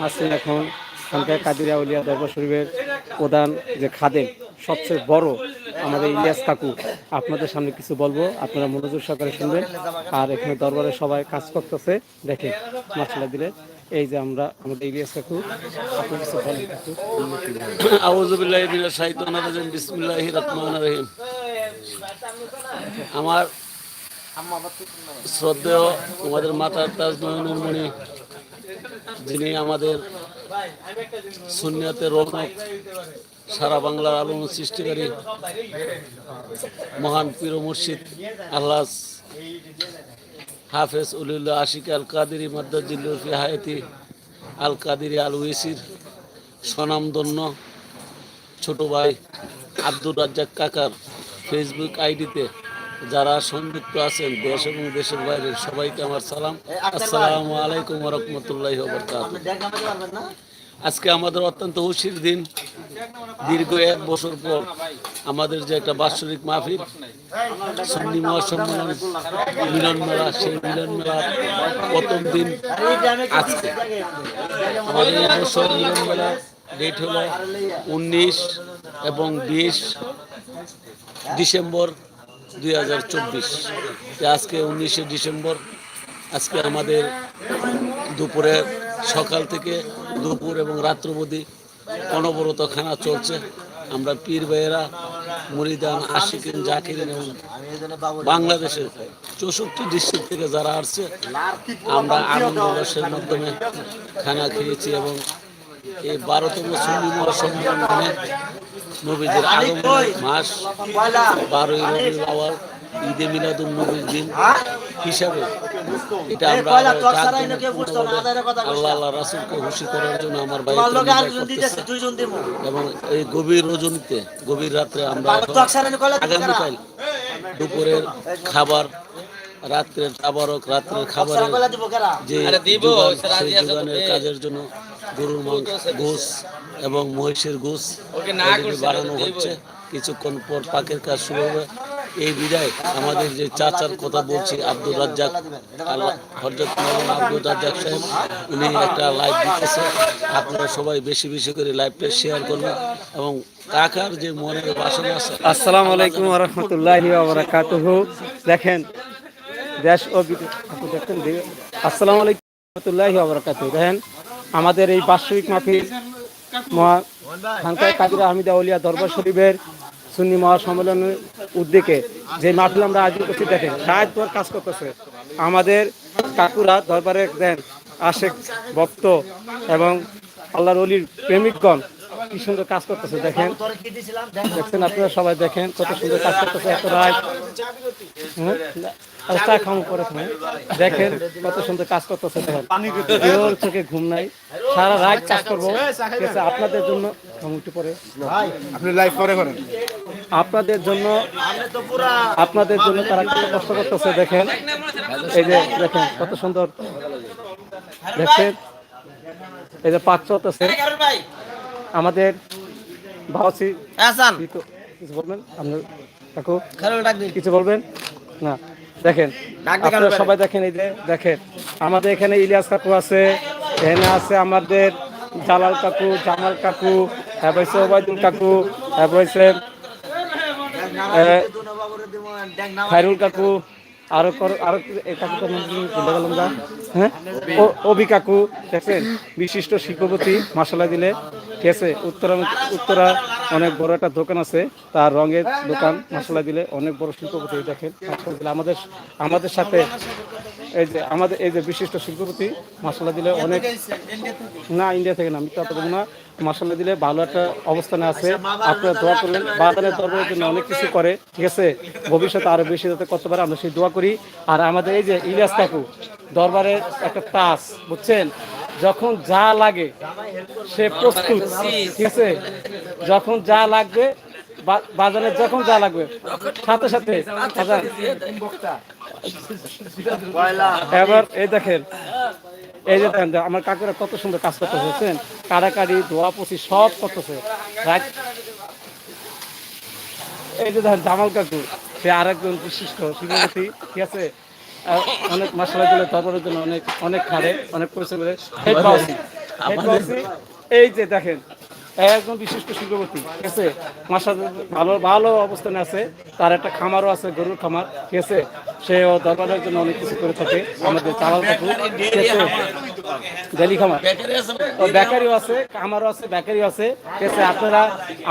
মাসিন এখন এখানকার কাদিরা উলিয়া দরবার শরীফের প্রধান যে খাদেম, সবচেয়ে বড় আমাদের ইলিয়াস কাকু। আপনাদের সামনে কিছু বলব, আপনারা মনোযোগ সহকারে শুনবেন। আর এখানে দরবারে সবাই কাজ করতেছে। দেখেন মাছলা দিলে এই যে আমরা, আমাদের ইলিয়াস কাকু, আপনি কিছু বলেন কাকু। আউযু বিল্লাহি মিনাশ শাইতানির রাজিম, বিসমিল্লাহির রহমানির রহিম। আমার শ্রদ্ধেয় আমাদের মাতার তাজ মণি যিনি আমাদের সুনিয়তের রৌনক সারা বাংলার আলম সৃষ্টিকারী মহান পীর মুর্শিদ আল্লাহ হাফেজ উলিল্লাহ আশিক আল কাদিরি মাদ্দাজিল্লুর ফি হায়াতি আল কাদিরি আল উইসির স্বনামধন্য ছোট ভাই আব্দুর রাজ্জাক কাকার ফেসবুক আইডিতে যারা সংযুক্ত আছেন দেশ এবং দেশের বাইরে সবাইকে আমার সালাম। আসসালামু আলাইকুম রহমতুল্লাহ আজকে আমাদের অত্যন্ত খুশির দিন। দীর্ঘ এক বছর পর আমাদের যে একটা বাৎসরিক মাহফিল সুন্নি মহাসম্মেলন মিলন মেলা সেই মিলন মেলার প্রথম দিন আজকে। আমাদের এই বছর মিলন মেলা ডেট হলো উনিশ এবং বিশ ডিসেম্বর দুই হাজার চব্বিশ। আজকে উনিশে ডিসেম্বর, আজকে আমাদের দুপুরে সকাল থেকে দুপুর এবং রাত্রবধি অনবরত খানা চলছে। আমরা পীর ভাইয়েরা, মুরিদান, আশিকিন, জাকিরিন এবং বাংলাদেশের চৌষট্টি ডিস্ট্রিক্ট থেকে যারা আসছে, আমরা আনন্দ উল্লাসের মাধ্যমে খানা খেয়েছি এবং এই বারোতম সুন্নি মহাসম্মেলন মানে নবীদের আগমনের মাস বারোই রবিউল আওয়াল ঈদে মিলাদুল নবীর দিন। হিসাবে এটা আমরা আল্লাহ আল্লাহ রাসুলকে খুশি করার জন্য আমার ভাই এবং এই গভীর রজনীতে গভীর রাত্রে আমরা আগামীকাল দুপুরের খাবার রাত্রের আবারক রাত্রের খাবারের যে কাজের জন্য গরুর মাংস গোস এবং মহিষের গোস বাড়ানো হচ্ছে। কিছুক্ষণ পর পাকের কাজ শুরু হবে। এই বিদায় আমাদের যে চাচার কথা বলছি আব্দুর রাজ্জাক হজরত মৌলানা আব্দুর রাজ্জাক সাহেব উনি একটা লাইভ দিতেছে। আপনারা সবাই বেশি বেশি করে লাইভটা শেয়ার করবেন এবং কাকার যে মনের বাসনা আছে আসসালামু আলাইকুম রহমতুল্লাহি বারাকাতুহু। দেখেন দেশ ও বিদেশ আপনি দেখেন আসসালামু আলাইকুম রহমতুল্লাহি বারাকাতুহু। দেখেন আমাদের এই বাৎসরিক মাহফিল মহা খানকায় কাদির আহমিদা উলিয়া দরবার শরীফের সুন্নি মহাসম্মেলনের উদ্যোগে যে মাহফিল আমরা আয়োজন করছি, দেখেন সাহায্য কাজ করতেছে। আমাদের কাকুরা দরবারে দেন আশেক ভক্ত এবং আল্লাহর অলির প্রেমিকগণ কি সুন্দর কাজ করতেছে, দেখেন। দেখছেন আপনারা সবাই, দেখেন কত সুন্দর কাজ করতেছে, এত? আর চা দেখেন কত সুন্দর কাজ করতেছে দেখেন। কেউ চোখে ঘুম নাই। সারা রাত কাজ করব। আপনাদের জন্য একটু পরে। আপনি লাইভ করে করেন। আপনাদের জন্য আপনাদের জন্য তারা কত কষ্ট করতেছে দেখেন। এই যে দেখেন কত সুন্দর। দেখছেন এই যে পাঁচ চলতেছে। আমাদের ভাওসি কিছু কিছু বলবেন? আপনার কিছু বলবেন? না। দেখেন আপনারা সবাই দেখেন এই যে দেখেন আমাদের এখানে ইলিয়াস কাকু আছে এখানে আছে আমাদের জালাল কাকু জামাল কাকু তারপর হচ্ছে ওবায়দুল কাকু তারপর হচ্ছে আহ, খায়রুল কাকু আরও আরও এই হ্যাঁ? অভি কাকু দেখছেন বিশিষ্ট শিল্পপতি মশলা দিলে। ঠিক আছে, উত্তরা উত্তরা অনেক বড় একটা দোকান আছে, তার রঙের দোকান মশলা দিলে অনেক বড় শিল্পপতি দেখেন আমাদের আমাদের সাথে, এই যে, আমাদের, এই যে বিশিষ্ট শিল্পপতি মশলা দিলে অনেক, না, ইন্ডিয়া থেকে না, আমি তো না মশলা দিলে ভালো একটা অবস্থানে আছে, আপনারা দোয়া করলেন বাজারের দরবারের জন্য অনেক কিছু করে, ঠিক আছে, ভবিষ্যতে আরও বেশি যাতে করতে পারে আমরা সেই দোয়া করি, আর আমাদের এই যে ইলিয়াস কাকু দরবারের একটা টাস বুঝছেন? যখন যা লাগে, সে প্রস্তুত, ঠিক আছে? যখন যা লাগবে বাজারে যখন যা লাগবে, সাথে সাথে এবার এই দেখেন, এই যে দেখেন, আমার কাকুরা কত সুন্দর কাজ করতে বুঝছেন? কাড়াকাড়ি, ধোয়া পচি, সব করতেছে এই যে দেখেন, জামাল কাকু, সে আরেকজন বিশিষ্ট শিল্পপতি, ঠিক আছে? অনেক মশলা দিলে দরবারের জন্য অনেক অনেক খাড়ে অনেক পরিশ্রম করে এই যে দেখেন একজন বিশিষ্ট শিল্পপতি ঠিক আছে? মাসা ভালো ভালো অবস্থানে আছে। তার একটা খামারও আছে গরুর খামার ঠিক আছে? সে ও দরবারের জন্য অনেক কিছু করে থাকে। আমাদের চালাল কাকু ডেলি খামার। বেকারিও আছে। আমারও আছে বেকারিও আছে। ঠিক আছে আপনারা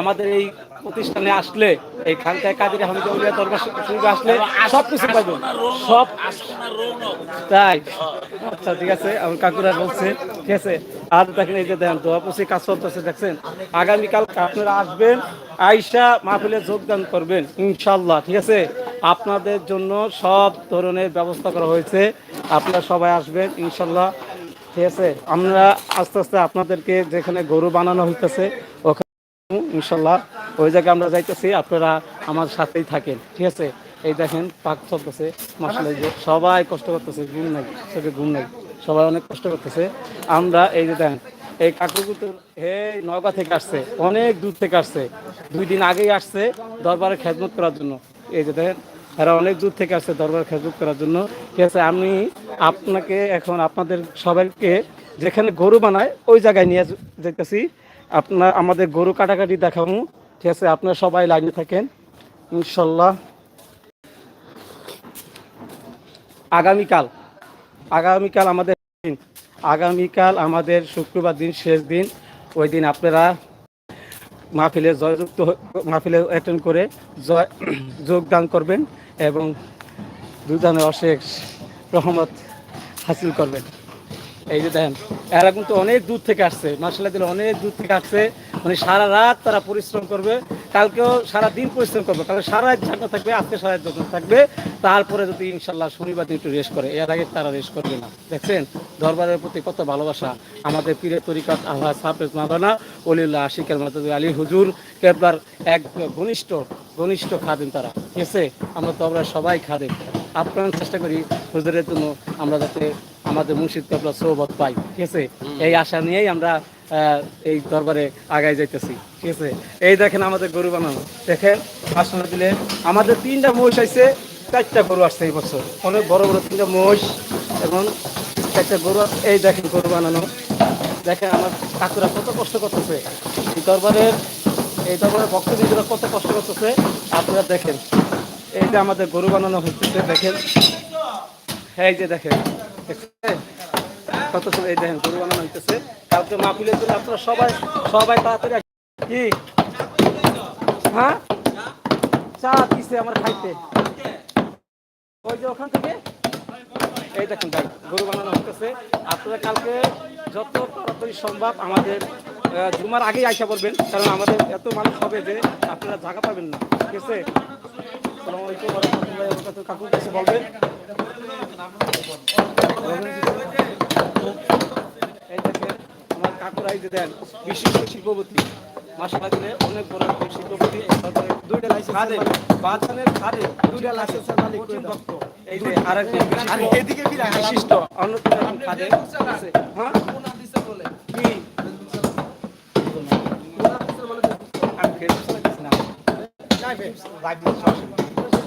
আমাদের এই প্রতিষ্ঠানে আসলে এই খানকায় কাদের হামিদ উলিয়া দরবার শুনবে আসলে সব কিছু পাবেন সব তাই। আচ্ছা ঠিক আছে আমার কাকুরা বলছে ঠিক আছে আর দেখেন এই যে দেখেন দোয়াপুসি কাজ চলতেছে দেখছেন? আগামীকাল আপনারা আসবেন আইসা মাহফিলে যোগদান করবেন ইনশাল্লাহ ঠিক আছে? আপনাদের জন্য সব ধরনের ব্যবস্থা করা হয়েছে আপনারা সবাই আসবেন ইনশাল্লাহ ঠিক আছে? আমরা আস্তে আস্তে আপনাদেরকে যেখানে গরু বানানো হইতেছে ওখানে ইনশাল্লাহ। ওই জায়গায় আমরা যাইতেছি, আপনারা আমার সাথেই থাকেন, ঠিক আছে? এই দেখেন, পাক চলতেছে মাসাল যে সবাই কষ্ট করতেছে, ঘুম নাই চোখে ঘুম নাই, সবাই অনেক কষ্ট করতেছে। আমরা এই যে দেখেন, এই কাকুকুতো হে নওগাঁ থেকে আসছে, অনেক দূর থেকে আসছে, দুই দিন আগেই আসছে দরবারে খেদমত করার জন্য। এই যে দেখেন, এরা অনেক দূর থেকে আসছে দরবার খেদমত করার জন্য, ঠিক আছে? আমি আপনাকে এখন, আপনাদের সবাইকে যেখানে গরু বানায়, ওই জায়গায় নিয়ে যেতেছি আপনার, আমাদের গরু কাটাকাটি দেখাবো। ঠিক আছে, আপনারা সবাই লাইনে থাকেন, ইনশাল্লাহ। আগামীকাল আগামীকাল আমাদের দিন, আগামীকাল আমাদের শুক্রবার দিন, শেষ দিন। ওই দিন আপনারা মাহফিলে জয়যুক্ত মাহফিলে অ্যাটেন্ড করে জয়, যোগদান করবেন এবং দুজনের অশেষ রহমত হাসিল করবেন। এই যে দেখেন, এরা কিন্তু অনেক দূর থেকে আসছে মার্শাল্লাহ দিলে অনেক দূর থেকে আসছে। মানে সারা রাত তারা পরিশ্রম করবে, কালকেও সারা দিন পরিশ্রম করবে কালকে সারা ঝাঁকা থাকবে, আজকে সারা যত্ন থাকবে, তারপরে যদি ইনশাল্লাহ শনিবার দিন একটু রেস্ট করে, এর আগে তারা রেস্ট করবে না। দেখছেন, দরবারের প্রতি কত ভালোবাসা, আমাদের পীরের তরিকাত আল্লাহ সাফেজ মাদানা অলিউল্লাহ আশিকের মাদাদ আলী হুজুর, কেবলার এক ঘনিষ্ঠ ঘনিষ্ঠ খাদেন তারা। ঠিক আছে? আমরা তো আমরা সবাই খাদেন আপ্রাণ চেষ্টা করি হুজুরের জন্য আমরা যাতে আমাদের মুর্শিদ কাবলা সৌবত পাই ঠিক আছে? এই আশা নিয়েই আমরা এই দরবারে আগায় যাইতেছি ঠিক আছে? এই দেখেন আমাদের গরু বানানো। দেখেন আসলে দিলে আমাদের তিনটা মহিষ আইছে চারটা গরু আসছে এই বছর। অনেক বড় বড় তিনটা মহিষ এবং চারটা গরু আছে। এই দেখেন গরু বানানো। দেখেন আমার কাকুরা কত কষ্ট করতেছে। এই দরবারের এই দরবারের ভক্তবৃন্দরা কত কষ্ট করতেছে। আপনারা দেখেন এই যে আমাদের গরু বানানো হচ্ছে দেখেন। এই যে দেখেন? কত সময় এই দেখেন, গরু বানানো হইতেছে। কালকে জন্য আপনারা সবাই সবাই তাড়াতাড়ি কি? হ্যাঁ? চা দিছে আমার খাইতে। ওই যে ওখান থেকে? এই দেখুন ভাই, গরু বানানো হইতেছে। আপনারা কালকে যত তাড়াতাড়ি সম্ভব আমাদের জুমার আগেই আইসা পড়বেন, কারণ আমাদের এত মানুষ হবে যে আপনারা জায়গা পাবেন না। ঠিক আছে? আসসালামু আলাইকুম ওয়া রাহমাতুল্লাহি ওয়া বারাকাতুহু। কাকু কিছু বলবেন? এই দেখেন আমার কাকুরা এই যে দেন বিশিষ্ট শিল্পপতি। মাসালা দিলে অনেক বড় একজন শিল্পপতি দুইটা লাইসেন্স খাদে বাজানের খাদে দুইটা লাইসেন্সের মালিক ভক্ত। এই যে আরেকজন বিশিষ্ট- এদিকে ফিরে বিশিষ্ট অন্যতম একজন খাদে আছে। হ্যাঁ? কি? আমি ফেসবুক না। না। সব। এটা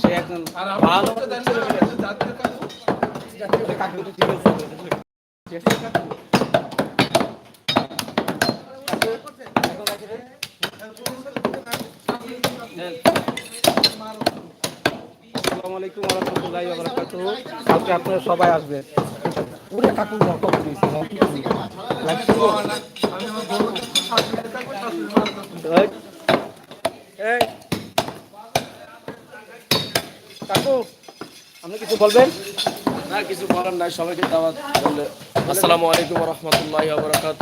সে একজন ভালো। আসসালামু আলাইকুম ওয়া বারাকাতুহু কালকে আপনারা সবাই আসবেন। পুরো কাকু কখন দিয়েছে এই। কাকু আপনি কিছু বলবেন? না কিছু বলার নাই সবাইকে দাওয়াত করলে আসসালামু আলাইকুম রহমতুল্লাহ বরকাত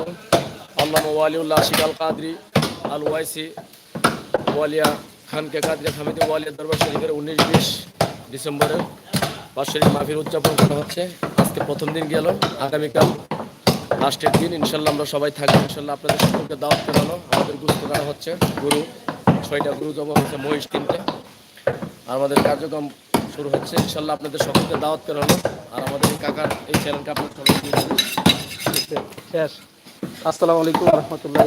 আল্লাহ ওয়ালিউল্লাহ আশিক আল কাদরি আল ওয়াইসি ওয়ালিয়া খানকে কাদরি হামিদ ওয়ালিয়া দরবার শরীফের উনিশ বিশ ডিসেম্বরে বাৎসরিক মাহফিল উদযাপন করা হচ্ছে। আজকে প্রথম দিন গেল আগামীকাল লাস্টের দিন। ইনশাল্লাহ আমরা সবাই থাকব ইনশাল্লাহ আপনাদের সকলকে দাওয়াত করানো আমাদের গুস্ত করা হচ্ছে। গুরু ছয়টা গুরু জমা হচ্ছে মহিষ তিনটে। আমাদের কার্যক্রম শুরু হচ্ছে। ইনশাল্লাহ আপনাদের সকলকে দাওয়াত করানো আর আমাদের এই কাকার এই চ্যানেলটা আপনার সবাই আসসালামু আলাইকুম রহমতুল্লাহ